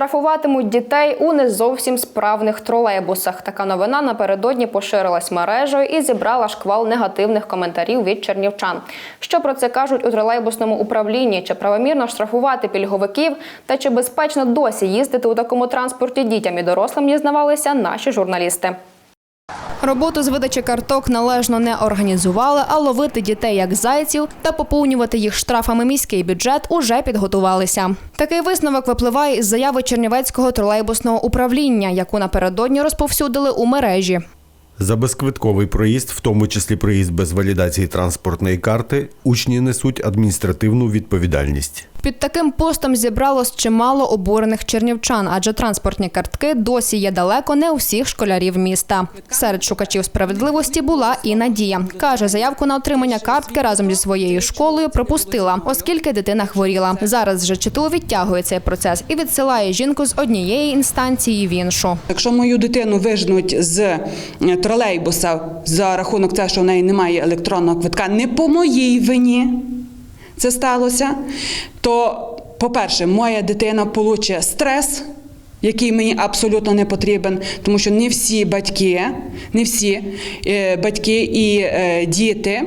Штрафуватимуть дітей у не зовсім справних тролейбусах. Така новина напередодні поширилась мережею і зібрала шквал негативних коментарів від чернівчан. Що про це кажуть у тролейбусному управлінні? Чи правомірно штрафувати пільговиків? Та чи безпечно досі їздити у такому транспорті дітям і дорослим дізнавалися наші журналісти. Роботу з видачі карток належно не організували, а ловити дітей як зайців та поповнювати їх штрафами міський бюджет уже підготувалися. Такий висновок випливає із заяви Чернівецького тролейбусного управління, яку напередодні розповсюдили у мережі. За безквитковий проїзд, в тому числі проїзд без валідації транспортної карти, учні несуть адміністративну відповідальність. Під таким постом зібралось чимало обурених чернівчан, адже транспортні картки досі є далеко не у всіх школярів міста. Серед шукачів справедливості була і Надія. Каже, заявку на отримання картки разом зі своєю школою пропустила, оскільки дитина хворіла. Зараз же ЧТУ відтягує цей процес і відсилає жінку з однієї інстанції в іншу. Якщо мою дитину вижнуть з е, тролейбуса за рахунок того, що в неї немає електронного квитка, не по моїй вині це сталося, то, по-перше, моя дитина получить стрес, який мені абсолютно не потрібен, тому що не всі батьки, не всі е, батьки і е, діти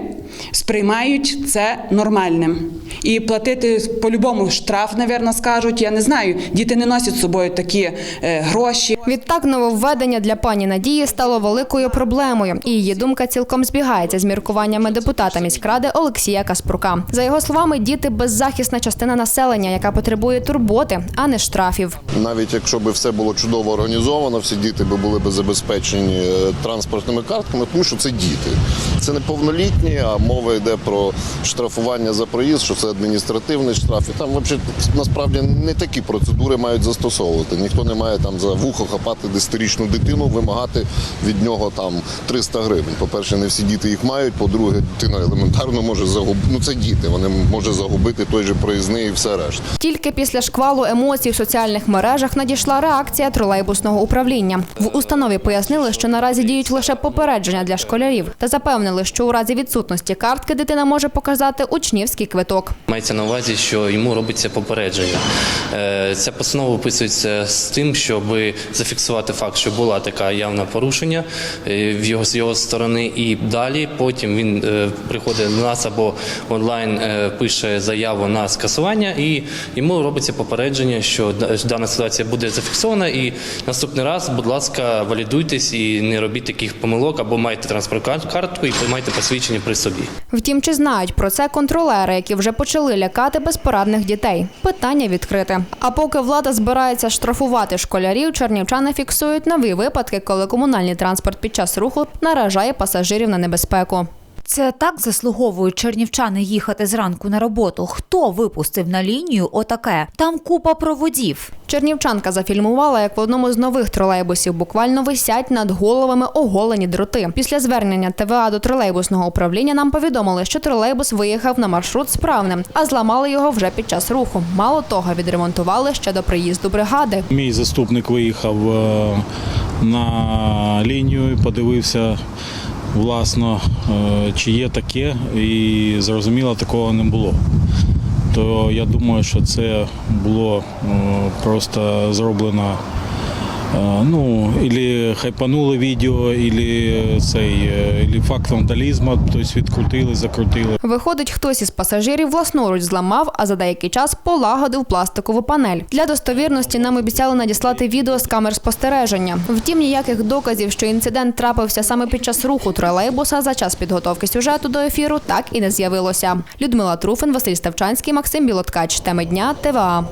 сприймають це нормальним. І платити по-любому штраф, напевно, скажуть. Я не знаю. Діти не носять з собою такі е, гроші. Відтак нововведення для пані Надії стало великою проблемою, і її думка цілком збігається з міркуваннями депутата міськради Олексія Каспрука. За його словами, діти беззахисна частина населення, яка потребує турботи, а не штрафів. Навіть якщо би все було чудово організовано, всі діти би були б забезпечені е, транспортними картками, тому що це діти. Це не повнолітні, а мова йде про штрафування за проїзд, що це адміністративний штраф. І там взагалі насправді не такі процедури мають застосовувати. Ніхто не має там за вухо хапати десятирічну дитину, вимагати від нього там 300 гривень. По-перше, не всі діти їх мають. По-друге, дитина елементарно може загубити. Ну це діти. Вони може загубити той же проїзний і все решта. Тільки після шквалу емоцій в соціальних мережах надійшла реакція тролейбусного управління. В установі пояснили, що наразі діють лише попередження для школярів та запевнили, що у разі відсутності картки дитина може показати учнівський квиток. Мається на увазі, що йому робиться попередження. Е, Ця постанова описується з тим, щоб зафіксувати факт, що була така явна порушення е, в його з його сторони, і далі потім він е, приходить до нас або онлайн пише заяву на скасування, і йому робиться попередження, що дана ситуація буде зафіксована. І наступний раз, будь ласка, валідуйтесь і не робіть таких помилок, або майте транспортну картку і майте посвідчення при собі. Втім, чи знають про це контролери, які вже почали лякати безпорадних дітей? Питання відкрите. А поки влада збирається штрафувати школярів, чернівчани фіксують нові випадки, коли комунальний транспорт під час руху наражає пасажирів на небезпеку. Це так заслуговують чернівчани їхати зранку на роботу. Хто випустив на лінію отаке? Там купа проводів. Чернівчанка зафільмувала, як в одному з нових тролейбусів буквально висять над головами оголені дроти. Після звернення ТВА до тролейбусного управління нам повідомили, що тролейбус виїхав на маршрут справним, а зламали його вже під час руху. Мало того, відремонтували ще до приїзду бригади. Мій заступник виїхав е, на лінію, подивився власно, е, чи є таке, і зрозуміло, такого не було. То я думаю, що це було е, просто зроблено. Ну, ілі хайпанули відео, ілі цей, е, ілі факт вандалізму, тобто відкрутили, закрутили. Виходить, хтось із пасажирів власноруч зламав, а за деякий час полагодив пластикову панель. Для достовірності нам обіцяли надіслати відео з камер спостереження. Втім, ніяких доказів, що інцидент трапився саме під час руху тролейбуса за час підготовки сюжету до ефіру, так і не з'явилося. Людмила Труфин, Василь Ставчанський, Максим Білоткач. Теми дня ТВА.